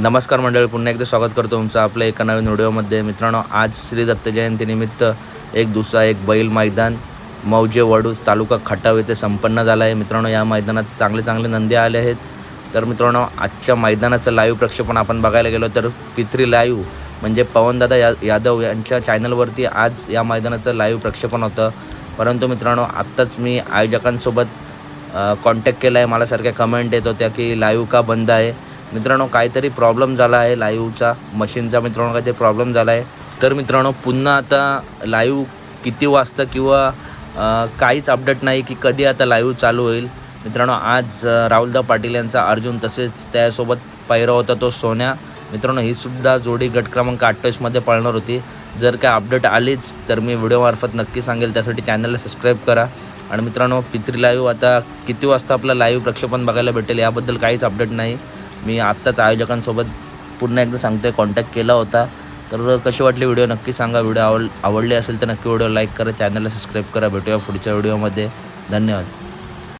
नमस्कार मंडळी पुन्हा एकदा स्वागत करतो तुमचं आपल्या एका नवीन व्हिडिओमध्ये. मित्रांनो आज श्री दत्त जयंतीनिमित्त एक दुसरा एक बैल मैदान मौजे वडूज तालुका खटाव येथे संपन्न झाला आहे. मित्रांनो या मैदानात चांगले चांगले नंदी आले आहेत. तर मित्रांनो आजच्या मैदानाचं लाईव्ह प्रक्षेपण आपण बघायला गेलो तर पित्री लाईव्ह म्हणजे पवनदादा या यादव यांच्या चॅनलवरती आज या मैदानाचं लाईव्ह प्रक्षेपण होतं. परंतु मित्रांनो आत्ताच मी आयोजकांसोबत कॉन्टॅक्ट केला आहे मला सारख्या कमेंट येत होत्या की लाईव्ह का बंद आहे? मित्रांनो काहीतरी प्रॉब्लेम झाला आहे लाईव्हचा मशीनचा मित्रांनो काहीतरी प्रॉब्लेम झाला आहे. तर मित्रांनो पुन्हा आता लाईव्ह किती वाजता किंवा काहीच अपडेट नाही की कधी आता लाईव्ह चालू होईल. मित्रांनो आज राहुलदा पाटील यांचा अर्जुन तसेच त्यासोबत पैरा होता तो सोन्या. मित्रांनो ही सुद्धा जोडी गट क्रमांक अठ्ठावीसमध्ये पळणार होती. जर काय अपडेट आलीच तर मी व्हिडिओमार्फत नक्की सांगेल. त्यासाठी चॅनलला सबस्क्राईब करा. आणि मित्रांनो पित्री लाईव्ह आता किती वाजता आपलं लाईव्ह प्रक्षेपण बघायला भेटेल याबद्दल काहीच अपडेट नाही. मी आत्ताच आयोजकांसोबत पुन्हा एकदा सांगतोय कॉन्टॅक्ट केला होता. तर कशी वाटली व्हिडिओ नक्की सांगा. व्हिडिओ आवड आवडली असेल तर नक्की व्हिडिओ लाईक करा. चॅनलला सबस्क्राईब करा. भेटूया पुढच्या व्हिडिओमध्ये धन्यवाद.